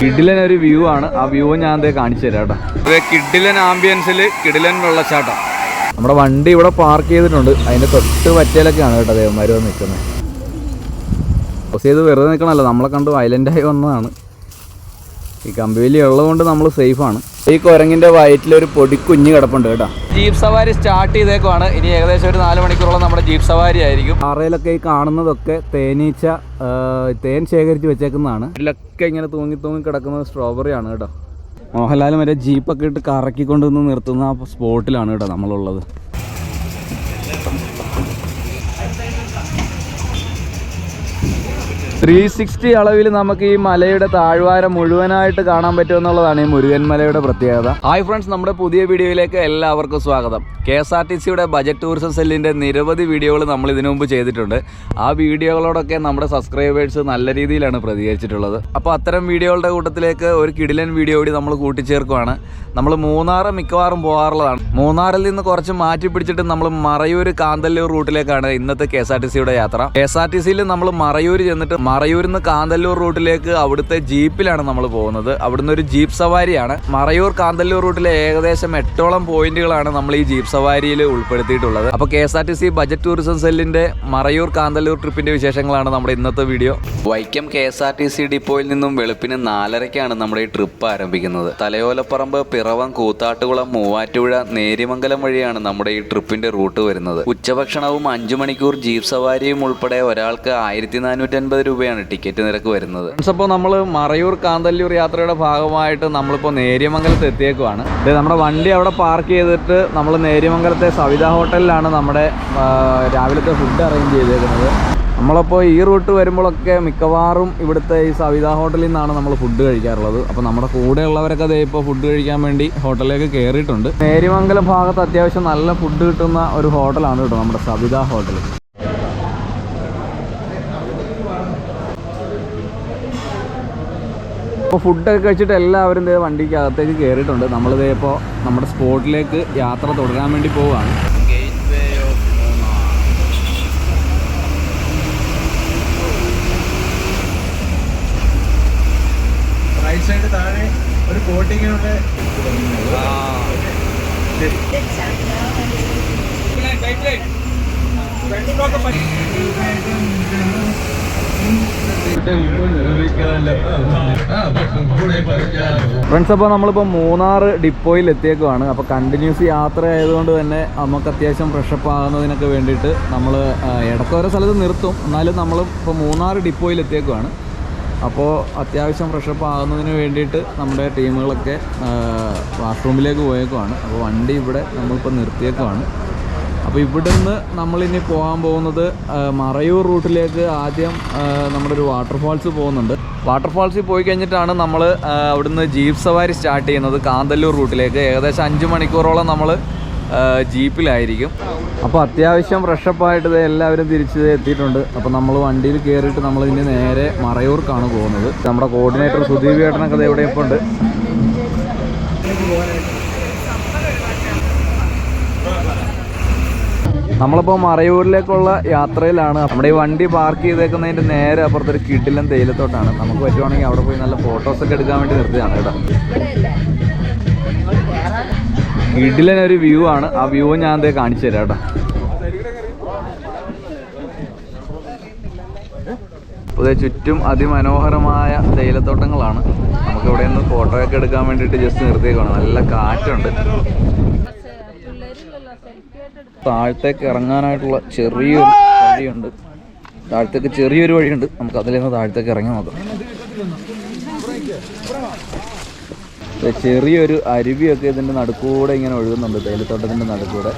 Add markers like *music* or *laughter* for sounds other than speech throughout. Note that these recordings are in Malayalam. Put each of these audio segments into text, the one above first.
കിഡിലൻ ഒരു വ്യൂ ആണ്. ആ വ്യൂ ഞാൻ ദേ കാണിച്ചു തരാം കേട്ടോ. ഇത് കിഡിലൻ ആംബിയൻസിൽ കിഡിലൻ വെള്ളച്ചാട്ടം. നമ്മുടെ വണ്ടി ഇവിടെ പാർക്ക് ചെയ്തിട്ടുണ്ട്. അതിന്റെ തൊട്ട് പറ്റിയാലൊക്കെയാണ് കേട്ടോ ദേവന്മാർ വന്ന് നിൽക്കുന്നത്. ബസ് ചെയ്ത് വെറുതെ നിൽക്കണമല്ലോ. നമ്മളെ കണ്ട് വയലന്റായി വന്നതാണ്. ഈ കമ്പിവേലി ഉള്ളതുകൊണ്ട് നമ്മൾ സേഫാണ്. ഈ കുരങ്ങിന്റെ വയറ്റിലൊരു പൊടി കുഞ്ഞ് കിടപ്പുണ്ട് കേട്ടോ. ജീപ്പ് സവാരി സ്റ്റാർട്ട് ചെയ്തേക്കുവാണ്. ഇനി ഏകദേശം ഒരു നാല് മണിക്കൂറോളം നമ്മുടെ ജീപ്പ് സവാരി ആയിരിക്കും. അറയിലൊക്കെ ഈ കാണുന്നതൊക്കെ തേനീച്ച തേൻ ശേഖരിച്ച് വെച്ചേക്കുന്നതാണ്. ഇതിലൊക്കെ ഇങ്ങനെ തൂങ്ങി തൂങ്ങി കിടക്കുന്നത് സ്ട്രോബെറി ആണ് കേട്ടോ. മോഹൻലാൽ മറ്റേ ജീപ്പൊക്കെ ഇട്ട് കറക്കിക്കൊണ്ടുവന്ന് നിർത്തുന്ന ആ സ്പോട്ടിലാണ് കേട്ടോ നമ്മളുള്ളത്. ത്രീ സിക്സ്റ്റി അളവിൽ നമുക്ക് ഈ മലയുടെ താഴ്വാരം മുഴുവനായിട്ട് കാണാൻ പറ്റുമെന്നുള്ളതാണ് ഈ മുരുകൻ മലയുടെ പ്രത്യേകത. ഹായ് ഫ്രണ്ട്സ് നമ്മുടെ പുതിയ വീഡിയോയിലേക്ക് എല്ലാവർക്കും സ്വാഗതം. കെ എസ് ആർ ടി സിയുടെ ബജറ്റ് ടൂറിസം സെല്ലിന്റെ നിരവധി വീഡിയോകൾ നമ്മൾ ഇതിനു മുമ്പ് ചെയ്തിട്ടുണ്ട്. ആ വീഡിയോകളോടൊക്കെ നമ്മുടെ സബ്സ്ക്രൈബേഴ്സ് നല്ല രീതിയിലാണ് പ്രതികരിച്ചിട്ടുള്ളത്. അപ്പോൾ അത്തരം വീഡിയോകളുടെ കൂട്ടത്തിലേക്ക് ഒരു കിടിലൻ വീഡിയോ കൂടി നമ്മൾ കൂട്ടിച്ചേർക്കുവാണ്. നമ്മൾ മൂന്നാർ മിക്കവാറും പോകാറുള്ളതാണ്. മൂന്നാറിൽ നിന്ന് കുറച്ച് മാറ്റി പിടിച്ചിട്ട് നമ്മൾ മറയൂർ കാന്തല്ലൂർ റൂട്ടിലേക്കാണ് ഇന്നത്തെ കെ എസ് ആർ ടി സിയുടെ യാത്ര. കെ എസ് ആർ ടി സിയിൽ നമ്മൾ മറയൂർ ചെന്നിട്ട് മറയൂരിൽ നിന്ന് കാന്തല്ലൂർ റൂട്ടിലേക്ക് അവിടുത്തെ ജീപ്പിലാണ് നമ്മൾ പോകുന്നത്. അവിടുന്ന് ഒരു ജീപ്പ് സവാരിയാണ്. മറയൂർ കാന്തല്ലൂർ റൂട്ടിലെ ഏകദേശം എട്ടോളം പോയിന്റുകളാണ് നമ്മൾ ഈ ജീപ്പ് സവാരിയിൽ ഉൾപ്പെടുത്തിയിട്ടുള്ളത്. അപ്പോൾ K S R T C budget tourism സെല്ലിന്റെ മറയൂർ കാന്തല്ലൂർ ട്രിപ്പിന്റെ വിശേഷങ്ങളാണ് നമ്മുടെ ഇന്നത്തെ video. Vaikom K S R T C ഡിപ്പോയിൽ നിന്നും വെളുപ്പിന് നാലരയ്ക്കാണ് നമ്മുടെ ഈ ട്രിപ്പ് ആരംഭിക്കുന്നത്. തലയോലപ്പറമ്പ് പിറവം കൂത്താട്ടുകുളം മൂവാറ്റുപുഴ നേര്യമംഗലം വഴിയാണ് നമ്മുടെ ഈ ട്രിപ്പിന്റെ റൂട്ട് വരുന്നത്. ഉച്ചഭക്ഷണവും അഞ്ചു മണിക്കൂർ ജീപ്പ് സവാരിയും ഉൾപ്പെടെ ഒരാൾക്ക് ആയിരത്തി നാനൂറ്റി അൻപത് രൂപയാണ് ടിക്കറ്റ് നിരക്ക് വരുന്നത്. അപ്പോൾ നമ്മൾ മറയൂർ കാന്തല്ലൂർ യാത്രയുടെ ഭാഗമായിട്ട് നമ്മളിപ്പോൾ നേര്യമംഗലത്ത് എത്തിയേക്കുവാണ്. നമ്മുടെ വണ്ടി അവിടെ പാർക്ക് ചെയ്തിട്ട് നമ്മൾ നേര്യമംഗലത്തെ സവിത ഹോട്ടലിലാണ് നമ്മുടെ രാവിലത്തെ ഫുഡ് അറേഞ്ച് ചെയ്തേക്കുന്നത്. നമ്മളപ്പോൾ ഈ റൂട്ട് വരുമ്പോഴൊക്കെ മിക്കവാറും ഇവിടുത്തെ ഈ സവിത ഹോട്ടലിൽ നിന്നാണ് നമ്മൾ ഫുഡ് കഴിക്കാറുള്ളത്. അപ്പോൾ നമ്മുടെ കൂടെയുള്ളവരൊക്കെ അതേ ഇപ്പോൾ ഫുഡ് കഴിക്കാൻ വേണ്ടി ഹോട്ടലിലേക്ക് കയറിയിട്ടുണ്ട് നേരിമംഗലം ഭാഗത്ത് അത്യാവശ്യം നല്ല ഫുഡ് കിട്ടുന്ന ഒരു ഹോട്ടലാണ് കേട്ടോ നമ്മുടെ സവിത ഹോട്ടൽ അപ്പോൾ ഫുഡൊക്കെ കഴിച്ചിട്ട് എല്ലാവരും ഇതേ വണ്ടിക്ക് അകത്തേക്ക് കയറിയിട്ടുണ്ട് നമ്മളിതേ ഇപ്പോൾ നമ്മുടെ സ്പോട്ടിലേക്ക് യാത്ര തുടരാൻ വേണ്ടി പോവുകയാണ്. റൈറ്റ് സൈഡ് താഴെ ഒരു ബോട്ടിങ്ങിനുള്ള ഫ്രണ്ട്സ് അപ്പോൾ നമ്മളിപ്പോൾ മൂന്നാർ ഡിപ്പോയിൽ എത്തിയേക്കുവാണ്. അപ്പോൾ കണ്ടിന്യൂസ് യാത്ര ആയതുകൊണ്ട് തന്നെ നമുക്ക് അത്യാവശ്യം ഫ്രഷപ്പ് ആകുന്നതിനൊക്കെ വേണ്ടിയിട്ട് നമ്മൾ ഇടയ്ക്ക് ഓരോ സ്ഥലത്ത് നിർത്തും. എന്നാലും നമ്മൾ ഇപ്പോൾ മൂന്നാർ ഡിപ്പോയിൽ എത്തിയേക്കുവാണ്. അപ്പോൾ അത്യാവശ്യം ഫ്രഷപ്പ് ആകുന്നതിന് വേണ്ടിയിട്ട് നമ്മുടെ ടീമുകളൊക്കെ വാഷ്റൂമിലേക്ക് പോയേക്കുവാണ്. അപ്പോൾ വണ്ടി ഇവിടെ നമ്മളിപ്പോൾ നിർത്തിയേക്കുവാണ്. അപ്പോൾ ഇവിടുന്ന് നമ്മളിനി പോകാൻ പോകുന്നത് മറയൂർ റൂട്ടിലേക്ക് ആദ്യം നമ്മുടെ ഒരു വാട്ടർഫാൾസ് പോകുന്നുണ്ട്. വാട്ടർഫാൾസിൽ പോയി കഴിഞ്ഞിട്ടാണ് നമ്മൾ അവിടുന്ന് ജീപ്പ് സവാരി സ്റ്റാർട്ട് ചെയ്യുന്നത് കാന്തല്ലൂർ റൂട്ടിലേക്ക്. ഏകദേശം അഞ്ച് മണിക്കൂറോളം നമ്മൾ ജീപ്പിലായിരിക്കും. അപ്പോൾ അത്യാവശ്യം ഫ്രഷപ്പായിട്ട് എല്ലാവരും തിരിച്ച് എത്തിയിട്ടുണ്ട്. അപ്പോൾ നമ്മൾ വണ്ടിയിൽ കയറിയിട്ട് നമ്മൾ ഇനി നേരെ മറയൂർക്കാണ് പോകുന്നത്. നമ്മുടെ കോർഡിനേറ്റർ സുദീപ് ചേട്ടനൊക്കെ ദേ ഇവിടെ ഇപ്പോൾ ഉണ്ട് നമ്മളിപ്പോൾ മറയൂരിലേക്കുള്ള യാത്രയിലാണ്. നമ്മുടെ ഈ വണ്ടി പാർക്ക് ചെയ്തേക്കുന്നതിന്റെ നേരെ അപ്പുറത്തൊരു കിട്ടിലും തേയിലത്തോട്ടാണ്. നമുക്ക് പറ്റുവാണെങ്കിൽ അവിടെ പോയി നല്ല ഫോട്ടോസൊക്കെ എടുക്കാൻ വേണ്ടി നിർത്തിയതാണ് കേട്ടോ. കിടിലൻ ഒരു വ്യൂ ആണ്. ആ വ്യൂ ഞാൻ എന്തേ കാണിച്ചു തരാം കേട്ടോ. ചുറ്റും അതിമനോഹരമായ തേയിലത്തോട്ടങ്ങളാണ്. നമുക്ക് ഇവിടെ നിന്ന് ഫോട്ടോയൊക്കെ എടുക്കാൻ വേണ്ടിയിട്ട് ജസ്റ്റ് നിർത്തിയേക്കാണ് നല്ല കാറ്റുണ്ട്. താഴത്തേക്ക് ഇറങ്ങാനായിട്ടുള്ള ചെറിയൊരു വഴിയുണ്ട്. താഴത്തേക്ക് ചെറിയൊരു വഴിയുണ്ട്. നമുക്ക് അതിൽ നിന്ന് താഴത്തേക്ക് ഇറങ്ങി നോക്കാം ചെറിയൊരു അരുവിയൊക്കെ ഇതിന്റെ നടുക്കൂടെ ഇങ്ങനെ ഒഴുകുന്നുണ്ട്. തേയിലത്തോട്ടത്തിന്റെ നടുക്കൂടെ.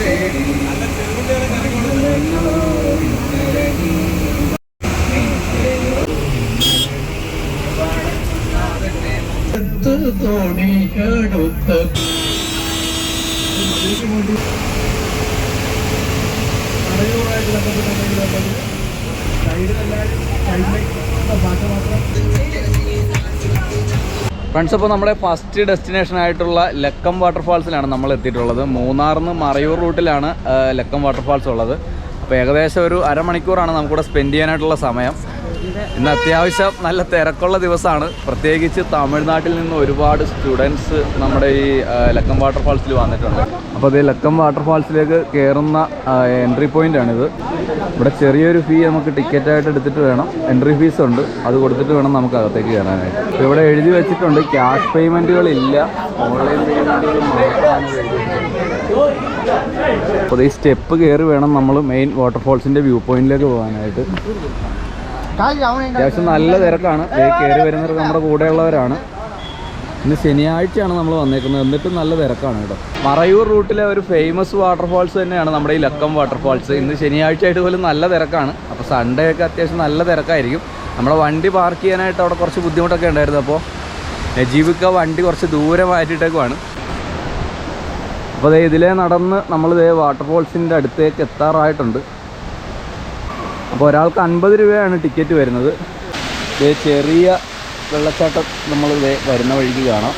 Thank മറയൂറായിട്ട് സൈഡിലേക്ക് ഫ്രണ്ട്സ് അപ്പോൾ നമ്മുടെ ഫസ്റ്റ് ഡെസ്റ്റിനേഷൻ ആയിട്ടുള്ള ലക്കം വാട്ടർഫാൾസിലാണ് നമ്മൾ എത്തിയിട്ടുള്ളത്. മൂന്നാറിൽ നിന്ന് മറയൂർ റൂട്ടിലാണ് ലക്കം വാട്ടർഫാൾസ് ഉള്ളത്. അപ്പോൾ ഏകദേശം ഒരു അരമണിക്കൂറാണ് നമുക്കിവിടെ സ്പെൻഡ് ചെയ്യാനായിട്ടുള്ള സമയം. ഇന്ന് അത്യാവശ്യം നല്ല തിരക്കുള്ള ദിവസമാണ്. പ്രത്യേകിച്ച് തമിഴ്നാട്ടിൽ നിന്ന് ഒരുപാട് സ്റ്റുഡൻസ് നമ്മുടെ ഈ ലക്കം വാട്ടർഫാൾസിൽ വന്നിട്ടുണ്ട്. അപ്പോൾ അതേ ലക്കം വാട്ടർഫാൾസിലേക്ക് കയറുന്ന എൻട്രി പോയിന്റ് ആണിത്. ഇവിടെ ചെറിയൊരു ഫീ നമുക്ക് ടിക്കറ്റ് ആയിട്ട് എടുത്തിട്ട് വേണം. എൻട്രി ഫീസ് ഉണ്ട്. അത് കൊടുത്തിട്ട് വേണം നമുക്ക് അകത്തേക്ക് കയറാനായിട്ട് ഇവിടെ എഴുതി വെച്ചിട്ടുണ്ട് ക്യാഷ് പേയ്മെന്റുകൾ ഇല്ല ഓൺലൈൻ പേയ്മെന്റുകൾ. അപ്പോൾ ഈ സ്റ്റെപ്പ് കയറി വേണം നമ്മൾ മെയിൻ വാട്ടർഫാൾസിന്റെ വ്യൂ പോയിന്റിലേക്ക് പോകാനായിട്ട്. അത്യാവശ്യം നല്ല തിരക്കാണ്. കയറി വരുന്നവർ നമ്മുടെ കൂടെയുള്ളവരാണ്. ഇന്ന് ശനിയാഴ്ചയാണ് നമ്മൾ വന്നേക്കുന്നത്. എന്നിട്ടും നല്ല തിരക്കാണ് കേട്ടോ. മറയൂർ റൂട്ടിലെ ഒരു ഫേമസ് വാട്ടർഫാൾസ് തന്നെയാണ് നമ്മുടെ ഈ ലക്കം വാട്ടർഫാൾസ് ഇന്ന് ശനിയാഴ്ച ആയിട്ട് പോലും നല്ല തിരക്കാണ്. അപ്പോൾ സൺഡേ ഒക്കെ അത്യാവശ്യം നല്ല തിരക്കായിരിക്കും. നമ്മുടെ വണ്ടി പാർക്ക് ചെയ്യാനായിട്ട് അവിടെ കുറച്ച് ബുദ്ധിമുട്ടൊക്കെ ഉണ്ടായിരുന്നു. അപ്പോൾ നജീബിക്ക വണ്ടി കുറച്ച് ദൂരെ മാറ്റിയിട്ടേക്കുമാണ് അപ്പോൾ ദേ ഇതിലേ നടന്ന് നമ്മൾ ദേ വാട്ടർഫാൾസിന്റെ അടുത്തേക്ക് എത്താറായിട്ടുണ്ട്. അപ്പോൾ ഒരാൾക്ക് അൻപത് രൂപയാണ് ടിക്കറ്റ് വരുന്നത്. ദേ ചെറിയ വെള്ളച്ചാട്ടം നമ്മൾ വരുന്ന വഴിക്ക് കാണാം.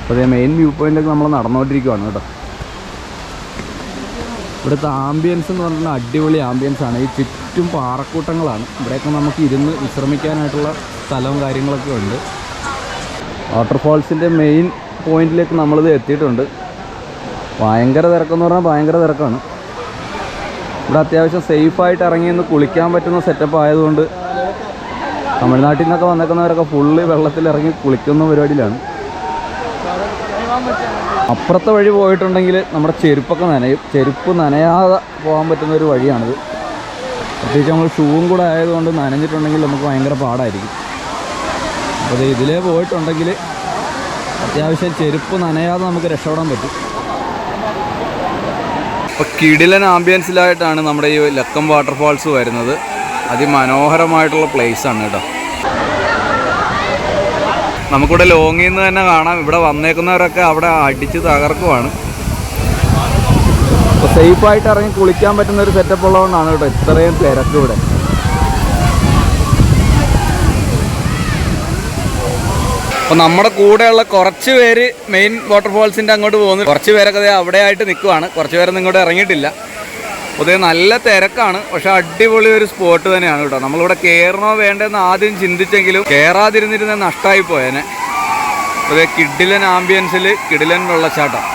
അപ്പോൾ അതേ മെയിൻ വ്യൂ പോയിന്റൊക്കെ നമ്മൾ നടന്നുകൊണ്ടിരിക്കുകയാണ് കേട്ടോ. ഇവിടുത്തെ ആംബിയൻസ് എന്ന് പറഞ്ഞാൽ അടിപൊളി ആംബിയൻസ് ആണ്. ഈ ചുറ്റും പാറക്കൂട്ടങ്ങളാണ്. ഇവിടെയൊക്കെ നമുക്ക് ഇരുന്ന് വിശ്രമിക്കാനായിട്ടുള്ള സ്ഥലവും കാര്യങ്ങളൊക്കെ ഉണ്ട്. വാട്ടർഫാൾസിന്റെ മെയിൻ പോയിന്റിലേക്ക് നമ്മളിത് എത്തിയിട്ടുണ്ട്. ഭയങ്കര തിരക്കെന്ന് പറഞ്ഞാൽ ഭയങ്കര തിരക്കാണ്. ഇവിടെ അത്യാവശ്യം സേഫായിട്ട് ഇറങ്ങി നിന്ന് കുളിക്കാൻ പറ്റുന്ന സെറ്റപ്പ് ആയതുകൊണ്ട് തമിഴ്നാട്ടിൽ നിന്നൊക്കെ വന്നേക്കുന്നവരൊക്കെ ഫുള്ള് വെള്ളത്തിൽ ഇറങ്ങി കുളിക്കുന്ന പരിപാടിയിലാണ്. അപ്പുറത്തെ വഴി പോയിട്ടുണ്ടെങ്കിൽ നമ്മുടെ ചെരുപ്പൊക്കെ നനയും. ചെരുപ്പ് നനയാതെ പോകാൻ പറ്റുന്ന ഒരു വഴിയാണിത്. പ്രത്യേകിച്ച് നമ്മൾ ഷൂവും കൂടെ ആയതുകൊണ്ട് നനഞ്ഞിട്ടുണ്ടെങ്കിൽ നമുക്ക് ഭയങ്കര പാടായിരിക്കും. അപ്പോൾ ഇതിലേ പോയിട്ടുണ്ടെങ്കിൽ അത്യാവശ്യം ചെരുപ്പ് നനയാതെ നമുക്ക് രക്ഷപ്പെടാൻ പറ്റും. ഇപ്പോൾ കിടിലൻ ആംബിയൻസിലായിട്ടാണ് നമ്മുടെ ഈ ലക്കം വാട്ടർഫാൾസ് വരുന്നത്. അതിമനോഹരമായിട്ടുള്ള പ്ലേസ് ആണ് കേട്ടോ. നമുക്കിവിടെ ലോങ്ങിൽ നിന്ന് തന്നെ കാണാം. ഇവിടെ വന്നേക്കുന്നവരൊക്കെ അവിടെ അടിച്ച് തകർക്കുവാണ്. അപ്പോൾ സേഫായിട്ട് ഇറങ്ങി കുളിക്കാൻ പറ്റുന്ന ഒരു സെറ്റപ്പ് ഉള്ളതുകൊണ്ടാണ് കേട്ടോ ഇത്രയും തിരക്ക് ഇവിടെ അപ്പോൾ നമ്മുടെ കൂടെയുള്ള കുറച്ച് പേര് മെയിൻ വാട്ടർഫോൾസിന്റെ അങ്ങോട്ട് പോകുന്നു. കുറച്ച് പേരൊക്കെ അവിടെ ആയിട്ട് നിൽക്കുവാണ് കുറച്ച് പേരൊന്നും ഇങ്ങോട്ട് ഇറങ്ങിയിട്ടില്ല. ഇത് നല്ല തിരക്കാണ്. പക്ഷെ അടിപൊളി ഒരു സ്പോട്ട് തന്നെയാണ് കേട്ടോ. നമ്മളിവിടെ കയറണോ വേണ്ടെന്ന് ആദ്യം ചിന്തിച്ചെങ്കിലും കയറാതിരുന്നിരുന്ന നഷ്ടമായി പോയേനെ. പൊതുവെ കിഡിലൻ ആംബിയൻസിൽ കിഡിലൻ വെള്ളച്ചാട്ടം.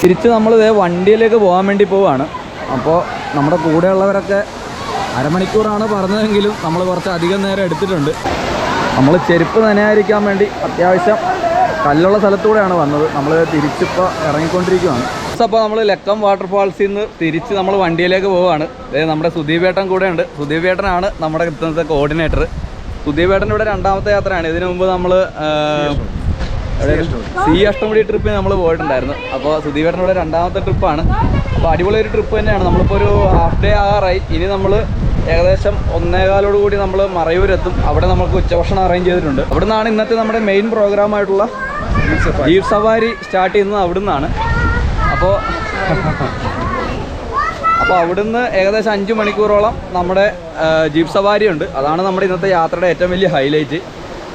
തിരിച്ച് നമ്മൾ ഇതേ വണ്ടിയിലേക്ക് പോകാൻ വേണ്ടി പോവാണ്. അപ്പോൾ നമ്മുടെ കൂടെയുള്ളവരൊക്കെ അരമണിക്കൂറാണ് പറഞ്ഞതെങ്കിലും നമ്മൾ കുറച്ച് അധികം നേരം എടുത്തിട്ടുണ്ട്. നമ്മൾ ചെരുപ്പ് നനയായിരിക്കാൻ വേണ്ടി അത്യാവശ്യം കല്ലുള്ള സ്ഥലത്തൂടെയാണ് വന്നത്. നമ്മൾ തിരിച്ചിപ്പോൾ ഇറങ്ങിക്കൊണ്ടിരിക്കുകയാണ് അപ്പോൾ നമ്മൾ ലക്കം വാട്ടർഫാൾസിൽ നിന്ന് തിരിച്ച് നമ്മൾ വണ്ടിയിലേക്ക് പോവുകയാണ് അതായത് നമ്മുടെ സുദീപേട്ടൻ കൂടെ ഉണ്ട് സുദീപേട്ടനാണ് നമ്മുടെ ഇന്നത്തെ കോർഡിനേറ്റർ സുദീപേട്ടൻ ഇവിടെ രണ്ടാമത്തെ യാത്രയാണ്. ഇതിനു മുമ്പ് നമ്മൾ സി അഷ്ടമുടി ട്രിപ്പ് നമ്മൾ പോയിട്ടുണ്ടായിരുന്നു. അപ്പോൾ സുധീവേട്ടനോട് രണ്ടാമത്തെ ട്രിപ്പാണ്. അപ്പോൾ അടിപൊളി ഒരു ട്രിപ്പ് തന്നെയാണ്. നമ്മളിപ്പോൾ ഒരു ഹാഫ് ഡേ ആറായി ഇനി നമ്മൾ ഏകദേശം ഒന്നേകാലോട് കൂടി നമ്മൾ മറയൂരെത്തും. അവിടെ നമുക്ക് ഉച്ചഭക്ഷണം അറേഞ്ച് ചെയ്തിട്ടുണ്ട്. അവിടെ നിന്നാണ് ഇന്നത്തെ നമ്മുടെ മെയിൻ പ്രോഗ്രാം ആയിട്ടുള്ള ജീപ്പ് സവാരി സ്റ്റാർട്ട് ചെയ്യുന്നത് അവിടെ നിന്നാണ് അപ്പോൾ അപ്പോൾ അവിടുന്ന് ഏകദേശം അഞ്ച് മണിക്കൂറോളം നമ്മുടെ ജീപ് സവാരി ഉണ്ട് അതാണ് നമ്മുടെ ഇന്നത്തെ യാത്രയുടെ ഏറ്റവും വലിയ ഹൈലൈറ്റ്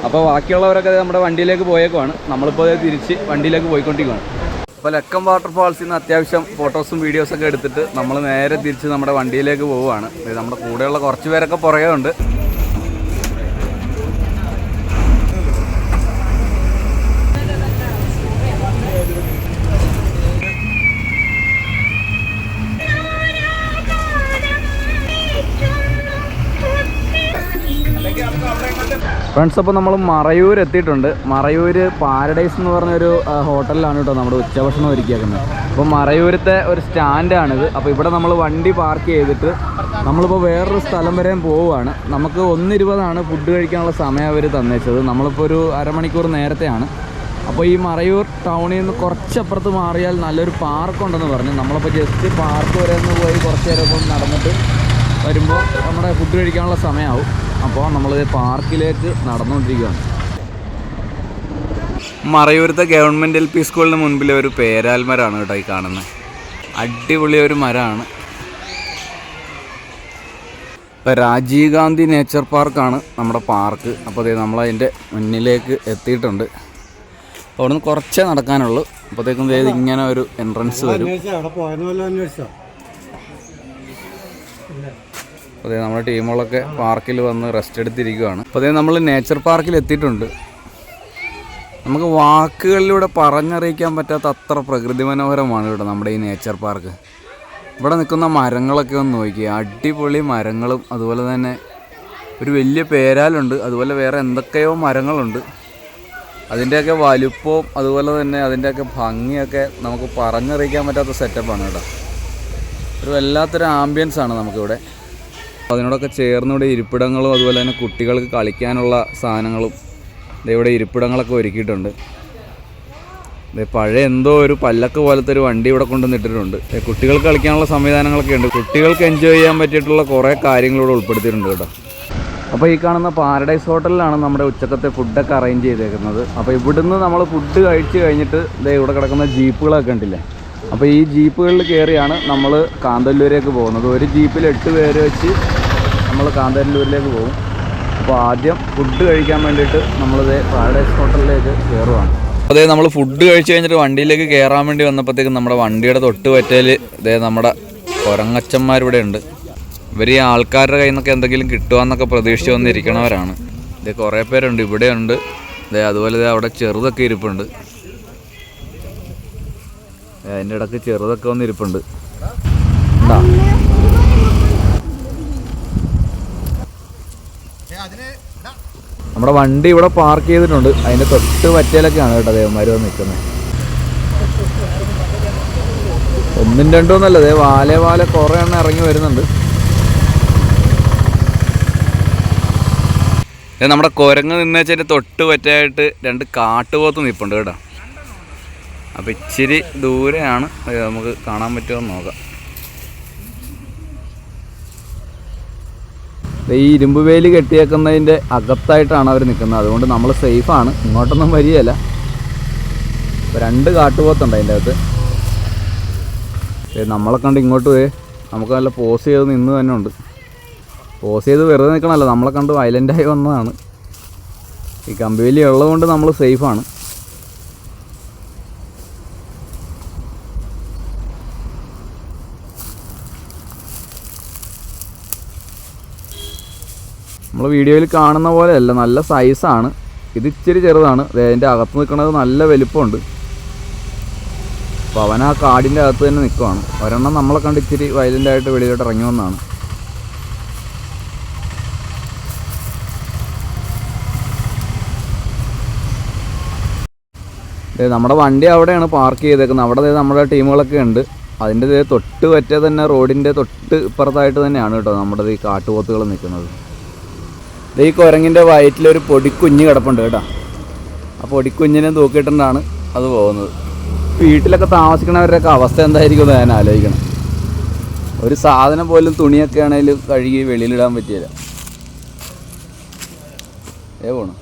അപ്പോൾ ബാക്കിയുള്ളവരൊക്കെ നമ്മുടെ വണ്ടിയിലേക്ക് പോയേക്കുവാണ്. നമ്മളിപ്പോൾ തിരിച്ച് വണ്ടിയിലേക്ക് പോയിക്കൊണ്ടിരിക്കുകയാണ് അപ്പോൾ ലക്കം വാട്ടർഫാൾസിൽ നിന്ന് അത്യാവശ്യം ഫോട്ടോസും വീഡിയോസൊക്കെ എടുത്തിട്ട് നമ്മൾ നേരെ തിരിച്ച് നമ്മുടെ വണ്ടിയിലേക്ക് പോവുകയാണ്. നമ്മുടെ കൂടെയുള്ള കുറച്ച് പേരൊക്കെ പുറകെ ഉണ്ട് ഫ്രണ്ട്സ് അപ്പോൾ നമ്മൾ മറയൂർ എത്തിയിട്ടുണ്ട്. മറയൂർ പാരഡൈസ് എന്ന് പറഞ്ഞൊരു ഹോട്ടലിലാണ് കേട്ടോ നമ്മുടെ ഉച്ചഭക്ഷണം ഒരുക്കിയേക്കുന്നത്. അപ്പോൾ മറയൂരത്തെ ഒരു സ്റ്റാൻഡാണിത്. അപ്പോൾ ഇവിടെ നമ്മൾ വണ്ടി പാർക്ക് ചെയ്തിട്ട് നമ്മളിപ്പോൾ വേറൊരു സ്ഥലം വരെയും പോവുകയാണ്. നമുക്ക് ഒന്നിരുപതാണ് ഫുഡ് കഴിക്കാനുള്ള സമയം അവർ തന്നേച്ചത്. നമ്മളിപ്പോൾ ഒരു അരമണിക്കൂർ നേരത്തെയാണ്. അപ്പോൾ ഈ മറയൂർ ടൗണിൽ നിന്ന് കുറച്ചപ്പുറത്ത് മാറിയാൽ നല്ലൊരു പാർക്കുണ്ടെന്ന് പറഞ്ഞു. നമ്മളിപ്പോൾ ജസ്റ്റ് പാർക്ക് വരെ ഒന്ന് പോയി കുറച്ച് നേരം നടന്നിട്ട് വരുമ്പോൾ നമ്മുടെ ഫുഡ് കഴിക്കാനുള്ള സമയമാവും. അപ്പോൾ നമ്മൾ പാർക്കിലേക്ക് നടന്നുകൊണ്ടിരിക്കുകയാണ് മറയൂരത്തെ ഗവൺമെന്റ് എൽ പി സ്കൂളിന് മുൻപിലെ ഒരു പേരാൽമരമാണ് കേട്ടോ ഈ കാണുന്നത്. അടിപൊളി ഒരു മരമാണ്. ഇപ്പോൾ രാജീവ് ഗാന്ധി നേച്ചർ പാർക്കാണ് നമ്മുടെ പാർക്ക്. അപ്പോൾ അതേ നമ്മളതിന്റെ മുന്നിലേക്ക് എത്തിയിട്ടുണ്ട്. അപ്പോൾ അവിടുന്ന് കുറച്ചേ നടക്കാനുള്ളൂ. അപ്പോഴത്തേക്കും ദേ ഇങ്ങനെ ഒരു എൻട്രൻസ് വരും. അപ്പോൾ നമ്മുടെ ടീമുകളൊക്കെ പാർക്കിൽ വന്ന് റെസ്റ്റ് എടുത്തിരിക്കുകയാണ് അപ്പോൾ അതേ നമ്മൾ നേച്ചർ പാർക്കിൽ എത്തിയിട്ടുണ്ട്. നമുക്ക് വാക്കുകളിലൂടെ പറഞ്ഞറിയിക്കാൻ പറ്റാത്ത അത്ര പ്രകൃതി മനോഹരമാണ് ഇവിടെ നമ്മുടെ ഈ നേച്ചർ പാർക്ക് ഇവിടെ നിൽക്കുന്ന മരങ്ങളൊക്കെ ഒന്ന് നോക്കി അടിപൊളി മരങ്ങളും അതുപോലെ തന്നെ ഒരു വലിയ പേരാലുണ്ട്. അതുപോലെ വേറെ എന്തൊക്കെയോ മരങ്ങളുണ്ട്. അതിന്റെയൊക്കെ വലുപ്പവും അതുപോലെ തന്നെ അതിന്റെയൊക്കെ ഭംഗിയൊക്കെ നമുക്ക് പറഞ്ഞറിയിക്കാൻ പറ്റാത്ത സെറ്റപ്പാണ് കേട്ടോ. ഒരു വല്ലാത്തൊരു ആംബിയൻസ് ആണ് നമുക്കിവിടെ. അതിനോടൊക്കെ ചേർന്ന് ഇവിടെ ഇരിപ്പിടങ്ങളും അതുപോലെ തന്നെ കുട്ടികൾക്ക് കളിക്കാനുള്ള സാധനങ്ങളും ഇവിടെ ഇരിപ്പിടങ്ങളൊക്കെ ഒരുക്കിയിട്ടുണ്ട്. പഴയ എന്തോ ഒരു പല്ലക്ക് പോലത്തെ ഒരു വണ്ടി ഇവിടെ കൊണ്ടുവന്നിട്ടിട്ടുണ്ട്. കുട്ടികൾക്ക് കളിക്കാനുള്ള സംവിധാനങ്ങളൊക്കെ ഉണ്ട്. കുട്ടികൾക്ക് എൻജോയ് ചെയ്യാൻ പറ്റിയിട്ടുള്ള കുറേ കാര്യങ്ങൾ ഇവിടെ ഉൾപ്പെടുത്തിയിട്ടുണ്ട് കേട്ടോ. അപ്പോൾ ഈ കാണുന്ന പാരഡൈസ് ഹോട്ടലിലാണ് നമ്മുടെ ഉച്ചക്കത്തെ ഫുഡൊക്കെ അറേഞ്ച് ചെയ്തേക്കുന്നത്. അപ്പോൾ ഇവിടുന്ന് നമ്മൾ ഫുഡ് കഴിച്ച് കഴിഞ്ഞിട്ട് ഇവിടെ കിടക്കുന്ന ജീപ്പുകളൊക്കെ ഉണ്ടില്ലേ അപ്പോൾ ഈ ജീപ്പുകളിൽ കയറിയാണ് നമ്മൾ കാന്തല്ലൂരേക്ക് പോകുന്നത്. ഒരു ജീപ്പിൽ എട്ട് പേര് വെച്ച് നമ്മൾ കാന്തല്ലൂരിലേക്ക് പോകും. അപ്പോൾ ആദ്യം ഫുഡ് കഴിക്കാൻ വേണ്ടിയിട്ട് നമ്മളിത് പാരഡൈസ് ഹോട്ടലിലേക്ക് കയറുവാണ് അതെ നമ്മൾ ഫുഡ് കഴിച്ചു കഴിഞ്ഞിട്ട് വണ്ടിയിലേക്ക് കയറാൻ വേണ്ടി വന്നപ്പോഴത്തേക്കും നമ്മുടെ വണ്ടിയുടെ തൊട്ട് പറ്റയിൽ ഇതേ നമ്മുടെ കുരങ്ങച്ചന്മാരിവിടെ ഉണ്ട്. ഇവർ ഈ ആൾക്കാരുടെ കയ്യിൽ നിന്നൊക്കെ എന്തെങ്കിലും കിട്ടുമെന്നൊക്കെ പ്രതീക്ഷിച്ച് വന്നിരിക്കണവരാണ്. ഇത് കുറേ പേരുണ്ട് ഇവിടെയുണ്ട്. ഇതേ അതുപോലെ അവിടെ ചെറുതൊക്കെ ഇരിപ്പുണ്ട്. അതിന്റെ ഇടയ്ക്ക് ചെറുതൊക്കെ വന്നിരിപ്പുണ്ട് ഉണ്ടാ നമ്മുടെ വണ്ടി ഇവിടെ പാർക്ക് ചെയ്തിട്ടുണ്ട്. അതിന്റെ തൊട്ട് പറ്റയിലൊക്കെയാണ് കേട്ടോ ദേവന്മാർ വന്ന് നിൽക്കുന്നത്. ഒന്നും രണ്ടും ഒന്നല്ല ദേ വാലെ വാലെ കുറേ എണ്ണം ഇറങ്ങി വരുന്നുണ്ട്. നമ്മുടെ കുരങ്ങ് നിന്നേച്ചതിന്റെ തൊട്ട് പറ്റായിട്ട് രണ്ട് കാട്ടുപോത്ത് നിൽപ്പുണ്ട് കേട്ടോ. അപ്പം ഇച്ചിരി ദൂരെയാണ് നമുക്ക് കാണാൻ പറ്റുമെന്ന് നോക്കാം. ഈ ഇരുമ്പ് വേലി കെട്ടിയേക്കുന്നതിന്റെ അകത്തായിട്ടാണ് അവർ നിൽക്കുന്നത് അതുകൊണ്ട് നമ്മൾ സേഫാണ് ഇങ്ങോട്ടൊന്നും വരികയല്ല. രണ്ട് കാട്ടുപോത്തുണ്ട് അതിന്റെ അകത്ത്. നമ്മളെ കണ്ട് ഇങ്ങോട്ട് പോയി നമുക്ക് നല്ല പോസ് ചെയ്ത് നിന്ന് തന്നെ ഉണ്ട്. പോസ് ചെയ്ത് വെറുതെ നിൽക്കണമല്ലോ നമ്മളെ കണ്ട് വയലന്റായി വന്നതാണ്. ഈ കമ്പിവേലി ഉള്ളതുകൊണ്ട് നമ്മൾ സേഫാണ് നമ്മൾ വീഡിയോയിൽ കാണുന്ന പോലെയല്ല നല്ല സൈസാണ് ഇത് ഇച്ചിരി ചെറുതാണ്. അതിന്റെ അകത്ത് നിൽക്കുന്നത് നല്ല വലിപ്പമുണ്ട്. അപ്പോൾ അവൻ ആ കാടിന്റെ അകത്ത് തന്നെ നിൽക്കുവാണ് ഒരെണ്ണം നമ്മളെ കണ്ട് ഇച്ചിരി വയലന്റായിട്ട് വെളിയിലോട്ട് ഇറങ്ങി വന്നതാണ്. ദേ നമ്മുടെ വണ്ടി അവിടെയാണ് പാർക്ക് ചെയ്തേക്കുന്നത്. അവിടെ നമ്മുടെ ടീമുകളൊക്കെ ഉണ്ട്. അതിന്റെ തൊട്ട് പറ്റേ തന്നെ റോഡിന്റെ തൊട്ട് ഇപ്പുറത്തായിട്ട് തന്നെയാണ് കേട്ടോ നമ്മുടെ ഈ കാട്ടുപോത്തുകൾ നിൽക്കുന്നത്. ഈ കുരങ്ങിന്റെ വയറ്റിലൊരു പൊടിക്കുഞ്ഞ് കിടപ്പുണ്ട് കേട്ടോ. ആ പൊടിക്കുഞ്ഞിനെ തൂക്കിയിട്ടുണ്ടാണ് അത് പോകുന്നത്. വീട്ടിലൊക്കെ താമസിക്കണവരുടെയൊക്കെ അവസ്ഥ എന്തായിരിക്കും എന്ന് ഞാൻ ആലോചിക്കണം. ഒരു സാധനം പോലും തുണിയൊക്കെ ആണെങ്കിലും കഴുകി വെളിയിലിടാൻ പറ്റിയില്ല. ഏ പോണു.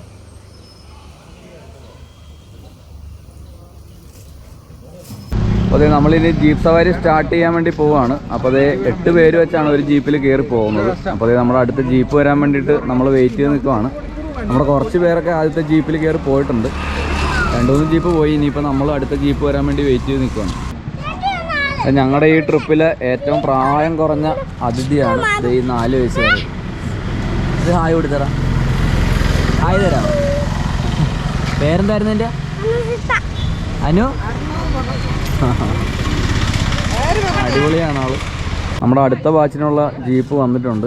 അതെ നമ്മളിനി ജീപ്പ് സവാരി സ്റ്റാർട്ട് ചെയ്യാൻ വേണ്ടി പോവാണ്. അപ്പോൾ അതേ എട്ട് പേര് വെച്ചാണ് ഒരു ജീപ്പിൽ കയറി പോകുന്നത്. അപ്പോൾ അതേ നമ്മുടെ അടുത്ത ജീപ്പ് വരാൻ വേണ്ടിയിട്ട് നമ്മൾ വെയിറ്റ് ചെയ്ത് നിൽക്കുവാണ്. നമ്മുടെ കുറച്ച് പേരൊക്കെ ആദ്യത്തെ ജീപ്പിൽ കയറി പോയിട്ടുണ്ട്. രണ്ട് മൂന്ന് ജീപ്പ് പോയി ഇനിയിപ്പോൾ നമ്മൾ അടുത്ത ജീപ്പ് വരാൻ വേണ്ടി വെയിറ്റ് ചെയ്ത് നിൽക്കുവാണ്. ഞങ്ങളുടെ ഈ ട്രിപ്പിലെ ഏറ്റവും പ്രായം കുറഞ്ഞ അതിഥിയാണ് ഈ നാല് വയസ്സുകാർ ഇത് ഹായ് കൊടുത്തരാം. ഹായ് തരാം. പേരെന്തായിരുന്നു എന്റെ അനു? അടിപൊളിയാണ് ആൾ. നമ്മുടെ അടുത്ത ബാച്ചിനുള്ള ജീപ്പ് വന്നിട്ടുണ്ട്.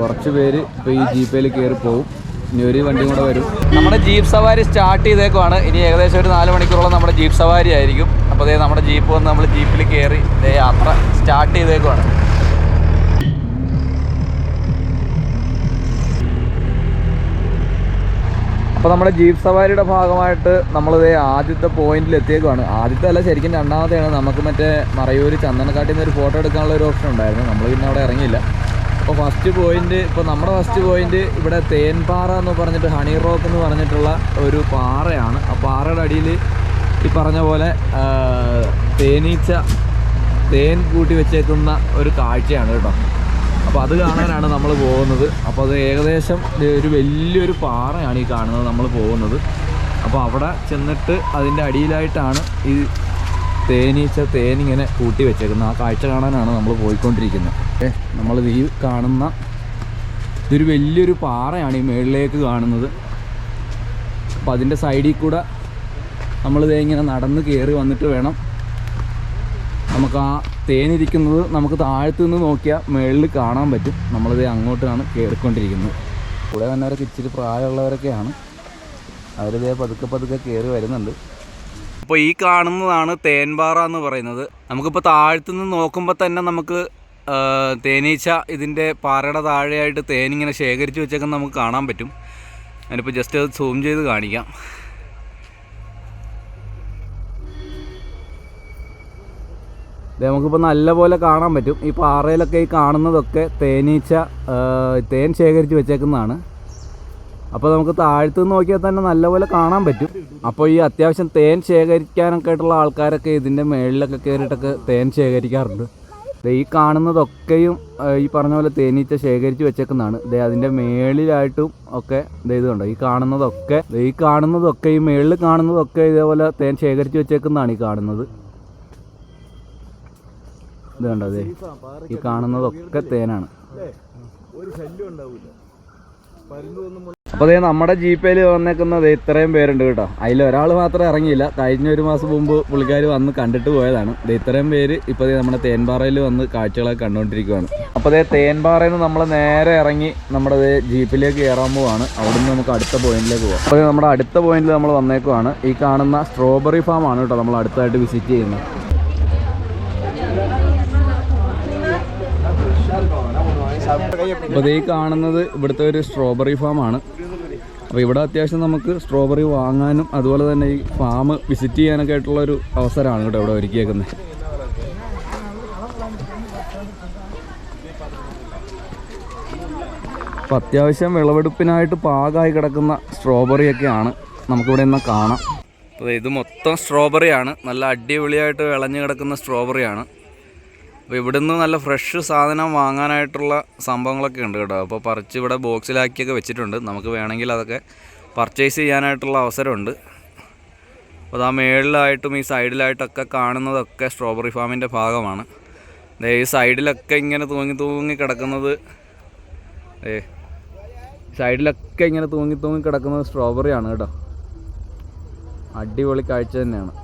കുറച്ച് പേര് ഇപ്പോൾ ഈ ജീപ്പയിൽ കയറി പോകും ഇനി ഒരു വണ്ടിയും കൂടെ വരും. നമ്മുടെ ജീപ്പ് സവാരി സ്റ്റാർട്ട് ചെയ്തേക്കുവാണ്. ഇനി ഏകദേശം ഒരു നാല് മണിക്കൂറോളം നമ്മുടെ ജീപ്പ് സവാരി ആയിരിക്കും. അപ്പോൾ നമ്മുടെ ജീപ്പ് വന്ന് നമ്മൾ ജീപ്പിൽ കയറി യാത്ര സ്റ്റാർട്ട് ചെയ്തേക്കുവാണ്. അപ്പോൾ നമ്മുടെ ജീപ്പ് സവാരിയുടെ ഭാഗമായിട്ട് നമ്മളിത് ആദ്യത്തെ പോയിന്റിൽ എത്തിയേക്കുവാണ് ആദ്യത്തെ അല്ല ശരിക്കും രണ്ടാമത്തെയാണ്. നമുക്ക് മറ്റേ മറയൂർ ചന്ദനക്കാട്ടിൽ നിന്ന് ഒരു ഫോട്ടോ എടുക്കാനുള്ള ഒരു ഓപ്ഷൻ ഉണ്ടായിരുന്നു. നമ്മൾ പിന്നെ അവിടെ ഇറങ്ങിയില്ല. അപ്പോൾ ഫസ്റ്റ് പോയിന്റ് ഇപ്പോൾ നമ്മുടെ ഫസ്റ്റ് പോയിന്റ് ഇവിടെ തേൻപാറ എന്ന് പറഞ്ഞിട്ട് ഹണി റോക്ക് എന്ന് പറഞ്ഞിട്ടുള്ള ഒരു പാറയാണ്. ആ പാറയുടെ അടിയിൽ ഈ പറഞ്ഞ പോലെ തേനീച്ച തേൻ കൂട്ടി വെച്ചേക്കുന്ന ഒരു കാഴ്ചയാണ് കേട്ടോ. അപ്പോൾ അത് കാണാനാണ് നമ്മൾ പോകുന്നത്. അപ്പോൾ അത് ഏകദേശം ഒരു വലിയൊരു പാറയാണ് ഈ കാണുന്നത് നമ്മൾ പോകുന്നത്. അപ്പോൾ അവിടെ ചെന്നിട്ട് അതിന്റെ അടിയിലായിട്ടാണ് ഈ തേനീച്ച തേനിങ്ങനെ കൂട്ടി വെച്ചേക്കുന്നത്. ആ കാഴ്ച കാണാനാണ് നമ്മൾ പോയിക്കൊണ്ടിരിക്കുന്നത്. ഏ നമ്മൾ ഈ കാണുന്ന ഇതൊരു വലിയൊരു പാറയാണ് ഈ മേളിലേക്ക് കാണുന്നത്. അപ്പോൾ അതിന്റെ സൈഡിൽ കൂടെ നമ്മളിത് ഇങ്ങനെ നടന്ന് കയറി വന്നിട്ട് വേണം നമുക്ക് ആ തേനിരിക്കുന്നത് നമുക്ക് താഴത്തു നിന്ന് നോക്കിയാൽ മേളിൽ കാണാൻ പറ്റും. നമ്മളിത് അങ്ങോട്ടാണ് കയറിക്കൊണ്ടിരിക്കുന്നത് കൂടെ വന്നവരൊക്കെ ഇച്ചിരി പ്രായമുള്ളവരൊക്കെയാണ്. അവരിതേ പതുക്കെ പതുക്കെ കയറി വരുന്നുണ്ട്. അപ്പോൾ ഈ കാണുന്നതാണ് തേൻപാറ എന്ന് പറയുന്നത്. നമുക്കിപ്പോൾ താഴത്തു നിന്ന് നോക്കുമ്പോൾ തന്നെ നമുക്ക് തേനീച്ച ഇതിന്റെ പാറയുടെ താഴെയായിട്ട് തേനിങ്ങനെ ശേഖരിച്ച് വെച്ചൊക്കെ നമുക്ക് കാണാൻ പറ്റും. ഞാനിപ്പോൾ ജസ്റ്റ് സൂം ചെയ്ത് കാണിക്കാം. ഇത് നമുക്കിപ്പോൾ നല്ലപോലെ കാണാൻ പറ്റും. ഈ പാറയിലൊക്കെ ഈ കാണുന്നതൊക്കെ തേനീച്ച തേൻ ശേഖരിച്ച് വെച്ചേക്കുന്നതാണ്. അപ്പോൾ നമുക്ക് താഴ്ത്ത് നോക്കിയാൽ തന്നെ നല്ലപോലെ കാണാൻ പറ്റും. അപ്പോൾ ഈ അത്യാവശ്യം തേൻ ശേഖരിക്കാനൊക്കെ ആയിട്ടുള്ള ആൾക്കാരൊക്കെ ഇതിന്റെ മേളിലൊക്കെ കയറിയിട്ടൊക്കെ തേൻ ശേഖരിക്കാറുണ്ട്. ഈ കാണുന്നതൊക്കെയും ഈ പറഞ്ഞ പോലെ തേനീച്ച ശേഖരിച്ച് വെച്ചേക്കുന്നതാണ്. ദേ അതിന്റെ മേളിലായിട്ടും ഒക്കെ ദേ കണ്ടോ? ഈ കാണുന്നതൊക്കെ ഈ കാണുന്നതൊക്കെ ഈ മേളിൽ കാണുന്നതൊക്കെ ഇതേപോലെ തേൻ ശേഖരിച്ച് വെച്ചേക്കുന്നതാണ് ഈ കാണുന്നത്. ഇത് കണ്ടോ അതെ ഈ കാണുന്നതൊക്കെ തേനാണ്. അപ്പോൾ അതേ നമ്മുടെ ജീപ്പയിൽ വന്നേക്കുന്നത് ഇത്രയും പേരുണ്ട് കേട്ടോ. അതിൽ ഒരാൾ മാത്രം ഇറങ്ങിയില്ല. കഴിഞ്ഞ ഒരു മാസം മുമ്പ് പുള്ളിക്കാർ വന്ന് കണ്ടിട്ട് പോയതാണ്. ദേ ഇത്രയും പേര് ഇപ്പോൾ നമ്മുടെ തേൻപാറയിൽ വന്ന് കാഴ്ചകളൊക്കെ കണ്ടുകൊണ്ടിരിക്കുകയാണ് അപ്പോൾ അതേ തേൻപാറയിൽ നിന്ന് നമ്മൾ നേരെ ഇറങ്ങി നമ്മുടെ ജീപ്പിലേക്ക് കയറാൻ പോവാണ്. അവിടെ നിന്ന് നമുക്ക് അടുത്ത പോയിന്റിലേക്ക് പോകാം അപ്പോൾ നമ്മുടെ അടുത്ത പോയിന്റിൽ നമ്മൾ വന്നേക്കുവാണ്. ഈ കാണുന്ന സ്ട്രോബെറി ഫാം ആണ് കേട്ടോ നമ്മൾ അടുത്തായിട്ട് വിസിറ്റ് ചെയ്യുന്നത്. അപ്പോൾ ഈ കാണുന്നത് ഇവിടുത്തെ ഒരു സ്ട്രോബെറി ഫാമാണ് അപ്പോൾ ഇവിടെ അത്യാവശ്യം നമുക്ക് സ്ട്രോബെറി വാങ്ങാനും അതുപോലെ തന്നെ ഈ ഫാം വിസിറ്റ് ചെയ്യാനൊക്കെ ആയിട്ടുള്ള ഒരു അവസരമാണ് കേട്ടോ ഇവിടെ ഒരുക്കിയേക്കുന്നത് അപ്പോൾ അത്യാവശ്യം വിളവെടുപ്പിനായിട്ട് പാകമായി കിടക്കുന്ന സ്ട്രോബെറിയൊക്കെയാണ് നമുക്കിവിടെ നിന്ന് കാണാം. അപ്പോൾ ഇത് മൊത്തം സ്ട്രോബെറിയാണ് നല്ല അടിപൊളിയായിട്ട് വിളഞ്ഞു കിടക്കുന്ന സ്ട്രോബെറിയാണ് അപ്പോൾ ഇവിടുന്ന് നല്ല ഫ്രഷ് സാധനം വാങ്ങാനായിട്ടുള്ള സംഭവങ്ങളൊക്കെ ഉണ്ട് കേട്ടോ. അപ്പോൾ പറിച്ച് ഇവിടെ ബോക്സിലാക്കിയൊക്കെ വെച്ചിട്ടുണ്ട്. നമുക്ക് വേണമെങ്കിൽ അതൊക്കെ പർച്ചേസ് ചെയ്യാനായിട്ടുള്ള അവസരമുണ്ട്. അപ്പോൾ ആ മേളിലായിട്ടും ഈ സൈഡിലായിട്ടൊക്കെ കാണുന്നതൊക്കെ സ്ട്രോബെറി ഫാമിന്റെ ഭാഗമാണ്. ഈ സൈഡിലൊക്കെ ഇങ്ങനെ തൂങ്ങി തൂങ്ങി കിടക്കുന്നത് ഏ സൈഡിലൊക്കെ ഇങ്ങനെ തൂങ്ങി തൂങ്ങി കിടക്കുന്നത് സ്ട്രോബെറിയാണ് കേട്ടോ. അടിപൊളി കാഴ്ച തന്നെയാണ്.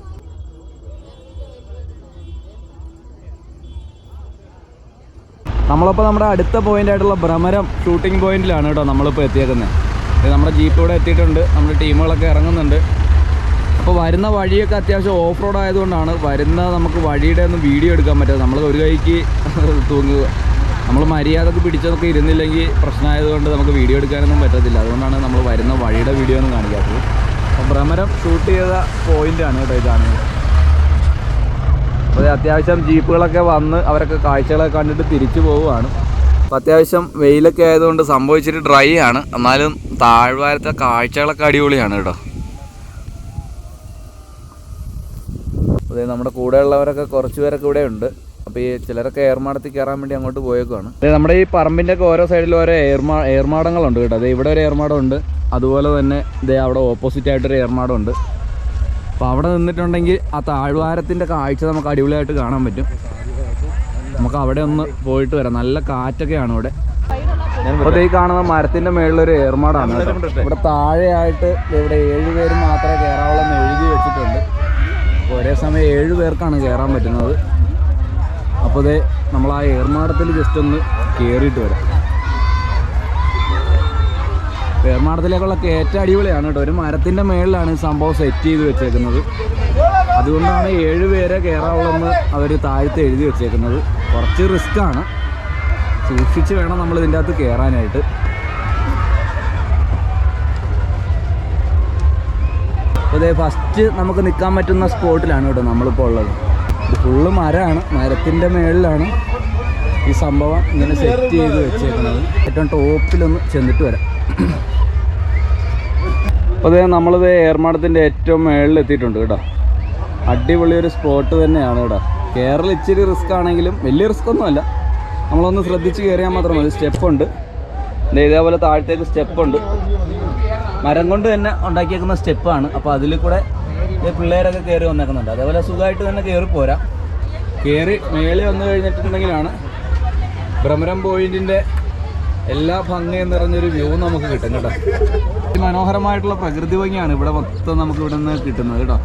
നമ്മളപ്പോൾ നമ്മുടെ അടുത്ത പോയിന്റ് ആയിട്ടുള്ള ഭ്രമരം ഷൂട്ടിംഗ് പോയിന്റിലാണ് കേട്ടോ നമ്മളിപ്പോൾ എത്തിയേക്കുന്നത്. നമ്മുടെ ജീപ്പ് ഇവിടെ എത്തിയിട്ടുണ്ട്. നമ്മുടെ ടീമുകളൊക്കെ ഇറങ്ങുന്നുണ്ട്. അപ്പോൾ വരുന്ന വഴിയൊക്കെ അത്യാവശ്യം ഓഫ് റോഡ് ആയതുകൊണ്ടാണ് വരുന്ന നമുക്ക് വഴിയുടെ ഒന്നും വീഡിയോ എടുക്കാൻ പറ്റാതെ നമ്മൾ ഒരു കൈക്ക് *laughs* തൂങ്ങുക. നമ്മൾ മര്യാദയ്ക്ക് പിടിച്ചതൊക്കെ ഇരുന്നില്ലെങ്കിൽ പ്രശ്നമായതുകൊണ്ട് നമുക്ക് വീഡിയോ എടുക്കാനൊന്നും പറ്റത്തില്ല. അതുകൊണ്ടാണ് നമ്മൾ വരുന്ന വഴിയുടെ വീഡിയോ ഒന്നും കാണിക്കാത്തത്. അപ്പോൾ ഭ്രമരം ഷൂട്ട് ചെയ്ത പോയിന്റാണ് കേട്ടോ ഇതാണ്. അപ്പോൾ അത്യാവശ്യം ജീപ്പുകളൊക്കെ വന്ന് അവരൊക്കെ കാഴ്ചകളൊക്കെ കണ്ടിട്ട് തിരിച്ചു പോവുകയാണ്. അപ്പോൾ അത്യാവശ്യം വെയിലൊക്കെ ആയതുകൊണ്ട് സംഭവിച്ചിട്ട് ഡ്രൈ ആണ്. എന്നാലും താഴ്വാരത്തെ കാഴ്ചകളൊക്കെ അടിപൊളിയാണ് കേട്ടോ. അതെ നമ്മുടെ കൂടെയുള്ളവരൊക്കെ കുറച്ച് പേരൊക്കെ ഇവിടെ ഉണ്ട്. അപ്പോൾ ഈ ചിലരൊക്കെ ഏർമാടത്തിൽ കയറാൻ വേണ്ടി അങ്ങോട്ട് പോയേക്കുവാണ്. അതെ നമ്മുടെ ഈ പറമ്പിന്റെ ഒക്കെ ഓരോ സൈഡിലും ഓരോ ഏർമാ ഏർമാടങ്ങളുണ്ട് കേട്ടോ. അതെ ഇവിടെ ഒരു ഏർമാടം ഉണ്ട്. അതുപോലെ തന്നെ ഇതേ അവിടെ ഓപ്പോസിറ്റ് ആയിട്ടൊരു ഏർമാടം ഉണ്ട്. അപ്പോൾ അവിടെ നിന്നിട്ടുണ്ടെങ്കിൽ ആ താഴ്വാരത്തിന്റെ കാഴ്ച നമുക്ക് അടിപൊളിയായിട്ട് കാണാൻ പറ്റും. നമുക്ക് അവിടെ ഒന്ന് പോയിട്ട് വരാം. നല്ല കാറ്റൊക്കെയാണ് ഇവിടെ. അപ്പോൾ ഈ കാണുന്ന മരത്തിന്റെ മുകളിലൊരു ഏർമാടാണ്. ഇവിടെ താഴെയായിട്ട് ഇവിടെ ഏഴ് പേര് മാത്രമേ കയറാവുള്ളൂ എന്ന് എഴുതി വെച്ചിട്ടുണ്ട്. ഒരേ സമയം ഏഴ് പേർക്കാണ് കയറാൻ പറ്റുന്നത്. അപ്പോൾ നമ്മൾ ആ ഏർമാടത്തിൽ ജസ്റ്റ് ഒന്ന് കയറിയിട്ട് വരാം. ഏർമാടത്തിലേക്കുള്ള കയറ്റ അടിപൊളിയാണ് കേട്ടോ. ഒരു മരത്തിന്റെ മേളിലാണ് സംഭവം സെറ്റ് ചെയ്ത് വെച്ചേക്കുന്നത്. അതുകൊണ്ടാണ് ഏഴ് പേരെ കയറാവുള്ളെന്ന് അവർ താഴത്ത് എഴുതി വെച്ചേക്കുന്നത്. കുറച്ച് റിസ്ക്കാണ് സൂക്ഷിച്ച് വേണം നമ്മൾ ഇതിന്റെ അകത്ത് കയറാനായിട്ട് അതെ ഫസ്റ്റ് നമുക്ക് നിൽക്കാൻ പറ്റുന്ന സ്പോട്ടിലാണ് കേട്ടോ നമ്മളിപ്പോൾ ഉള്ളത്. ഫുള്ള് മരമാണ്. മരത്തിന്റെ മേളിലാണ്. ഈ സംഭവം ഇങ്ങനെ സെറ്റ് ചെയ്ത് വെച്ചേക്കുന്നത്. ഏറ്റവും ടോപ്പിലൊന്ന് ചെന്നിട്ട് വരാം. അപ്പോൾ അതേ നമ്മളിത് ഏർമാടത്തിന്റെ ഏറ്റവും മേളിൽ എത്തിയിട്ടുണ്ട് കേട്ടോ. അടിപൊളി ഒരു സ്പോട്ട് തന്നെയാണ് കേട്ടോ. കേരളം ഇച്ചിരി റിസ്ക് ആണെങ്കിലും വലിയ റിസ്ക് ഒന്നുമല്ല. നമ്മളൊന്ന് ശ്രദ്ധിച്ച് കയറിയാൽ മാത്രം മതി. സ്റ്റെപ്പുണ്ട് ഇതേപോലെ താഴത്തേക്ക് സ്റ്റെപ്പുണ്ട് മരം കൊണ്ട് തന്നെ ഉണ്ടാക്കിയേക്കുന്ന സ്റ്റെപ്പാണ് അപ്പോൾ അതിൽ കൂടെ പിള്ളേരൊക്കെ കയറി വന്നേക്കുന്നുണ്ട്. അതേപോലെ സുഖമായിട്ട് തന്നെ കയറി പോരാ. കയറി മേളിൽ വന്നു കഴിഞ്ഞിട്ടുണ്ടെങ്കിലാണ് ഭ്രമരം പോയിന്റിന്റെ എല്ലാ ഭംഗിയും നിറഞ്ഞൊരു വ്യൂ നമുക്ക് കിട്ടും കേട്ടോ. മനോഹരമായിട്ടുള്ള പ്രകൃതി ഭംഗിയാണ് ഇവിടെ മൊത്തം നമുക്ക് ഇവിടെ നിന്ന് കിട്ടുന്നത് കേട്ടോ.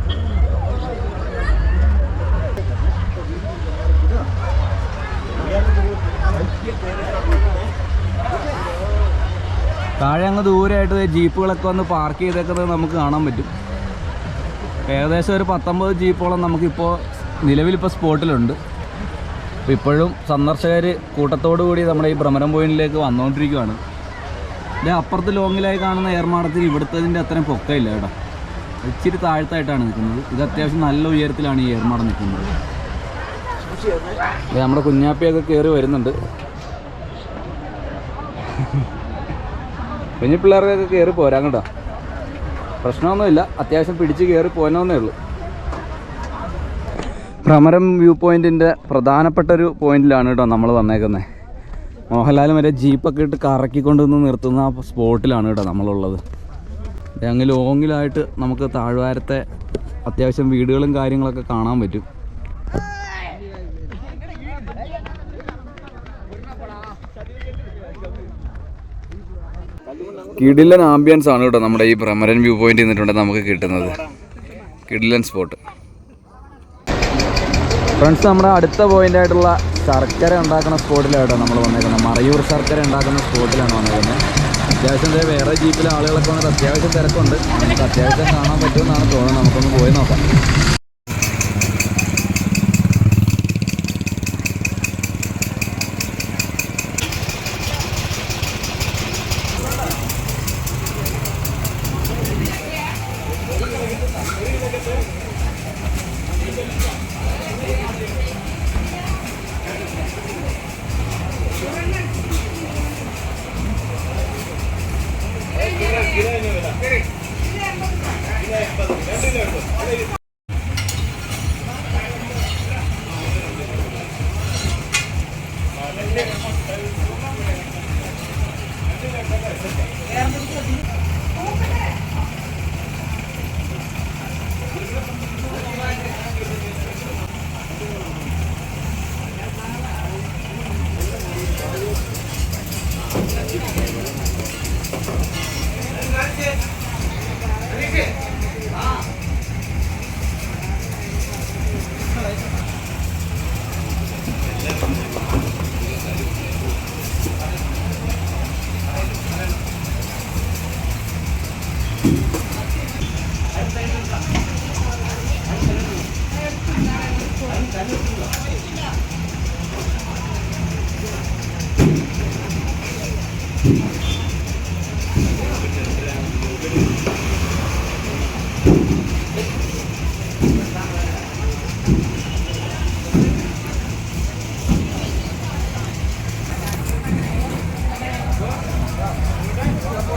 താഴെ അങ്ങ് ദൂരമായിട്ട് ജീപ്പുകളൊക്കെ വന്ന് പാർക്ക് ചെയ്തേക്കുന്നത് നമുക്ക് കാണാൻ പറ്റും. ഏകദേശം ഒരു പത്തൊമ്പത് ജീപ്പോളം നമുക്കിപ്പോൾ നിലവിലിപ്പോൾ സ്പോട്ടിലുണ്ട്. അപ്പോൾ ഇപ്പോഴും സന്ദർശകർ കൂട്ടത്തോടു കൂടി നമ്മുടെ ഈ ഭ്രമരം പോയിന്റിലേക്ക് വന്നുകൊണ്ടിരിക്കുകയാണ് ഇത് അപ്പുറത്ത് ലോങ്ങിലായി കാണുന്ന ഏർമാടത്തിൽ ഇവിടുത്തതിന്റെ അത്രയും പൊക്കമില്ല കേട്ടോ. ഇച്ചിരി താഴ്ത്തായിട്ടാണ് നിൽക്കുന്നത്. ഇത് അത്യാവശ്യം നല്ല ഉയരത്തിലാണ് ഈ ഏർമാടം നിൽക്കുന്നത്. നമ്മുടെ കുഞ്ഞാപ്പിയൊക്കെ കയറി വരുന്നുണ്ട്. കുഞ്ഞു പിള്ളേർക്കൊക്കെ കയറി പോരാൻ കേട്ടോ. പ്രശ്നമൊന്നുമില്ല. അത്യാവശ്യം പിടിച്ച് കയറി പോകാനേ ഉള്ളൂ. ഭ്രമരം വ്യൂ പോയിന്റിന്റെ പ്രധാനപ്പെട്ട ഒരു പോയിന്റിലാണ് കേട്ടോ നമ്മൾ വന്നേക്കുന്നത് മോഹൻലാൽ വരെ ജീപ്പൊക്കെ ഇട്ട് കറക്കിക്കൊണ്ടുവന്ന് നിർത്തുന്ന ആ സ്പോട്ടിലാണ് കേട്ടോ നമ്മളുള്ളത്. അങ്ങ് ലോങ്ങിലായിട്ട് നമുക്ക് താഴ്വാരത്തെ അത്യാവശ്യം വീടുകളും കാര്യങ്ങളൊക്കെ കാണാൻ പറ്റും. കിടിലൻ ആംബിയൻസ് ആണ് കേട്ടോ നമ്മുടെ ഈ ഭ്രമരൻ വ്യൂ പോയിന്റ് നിന്നിട്ടുണ്ട് നമുക്ക് കിട്ടുന്നത്. കിടിലൻ സ്പോട്ട് ഫ്രണ്ട്സ് നമ്മുടെ അടുത്ത പോയിന്റ് ആയിട്ടുള്ള ശർക്കര ഉണ്ടാക്കുന്ന സ്പോട്ടിലായിട്ടോ നമ്മൾ വന്നേക്കുന്നത്. മറയൂർ ശർക്കര ഉണ്ടാക്കുന്ന സ്പോട്ടിലാണ് വന്നേക്കുന്നത്. അത്യാവശ്യം ഇതേ വേറെ ജീപ്പിലെ ആളുകളൊക്കെ വന്നിട്ട് അത്യാവശ്യം തിരക്കുണ്ട്. നമുക്ക് അത്യാവശ്യം കാണാൻ പറ്റുമെന്നാണ് തോന്നുന്നത്. നമുക്കൊന്ന് പോയി നോക്കാം.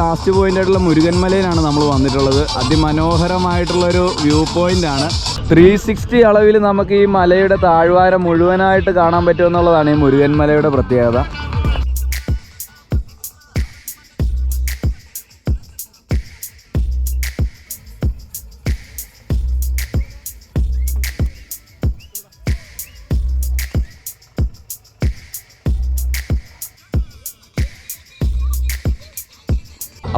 ലാസ്റ്റ് പോയിന്റ് ആയിട്ടുള്ള മുരുകൻമലയിലാണ് നമ്മൾ വന്നിട്ടുള്ളത്. അതിമനോഹരമായിട്ടുള്ള ഒരു വ്യൂ പോയിന്റ് ആണ്. ത്രീ സിക്സ്റ്റി അളവിൽ നമുക്ക് ഈ മലയുടെ താഴ്വാരം മുഴുവനായിട്ട് കാണാൻ പറ്റുമെന്നുള്ളതാണ് ഈ മുരുകൻമലയുടെ പ്രത്യേകത.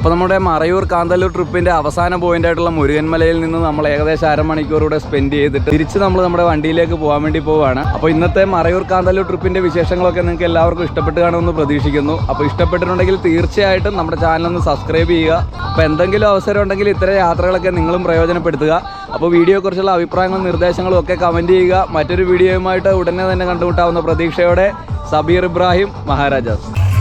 അപ്പോൾ നമ്മുടെ മറയൂർ കാന്തല്ലൂർ ട്രിപ്പിന്റെ അവസാന പോയിന്റ് ആയിട്ടുള്ള മുരുകൻമലയിൽ നിന്ന് നമ്മൾ ഏകദേശം അരമണിക്കൂർ കൂടെ സ്പെൻഡ് ചെയ്തിട്ട് തിരിച്ച് നമ്മൾ നമ്മുടെ വണ്ടിയിലേക്ക് പോകാൻ വേണ്ടി പോവുകയാണ് അപ്പോൾ ഇന്നത്തെ മറയൂർ കാന്തല്ലൂർ ട്രിപ്പിന്റെ വിശേഷങ്ങളൊക്കെ നിങ്ങൾക്ക് എല്ലാവർക്കും ഇഷ്ടപ്പെട്ട് കാണുമെന്ന് പ്രതീക്ഷിക്കുന്നു. അപ്പോൾ ഇഷ്ടപ്പെട്ടിട്ടുണ്ടെങ്കിൽ തീർച്ചയായിട്ടും നമ്മുടെ ചാനൽ ഒന്ന് സബ്സ്ക്രൈബ് ചെയ്യുക. അപ്പോൾ എന്തെങ്കിലും അവസരം ഉണ്ടെങ്കിൽ ഇത്തരം യാത്രകളൊക്കെ നിങ്ങളും പ്രയോജനപ്പെടുത്തുക. അപ്പോൾ വീഡിയോയെക്കുറിച്ചുള്ള അഭിപ്രായങ്ങളും നിർദ്ദേശങ്ങളും ഒക്കെ കമന്റ് ചെയ്യുക. മറ്റൊരു വീഡിയോയുമായിട്ട് ഉടനെ തന്നെ കണ്ടുമുട്ടാവുന്ന പ്രതീക്ഷയോടെ സബീർ ഇബ്രാഹിം മഹാരാജാസ്.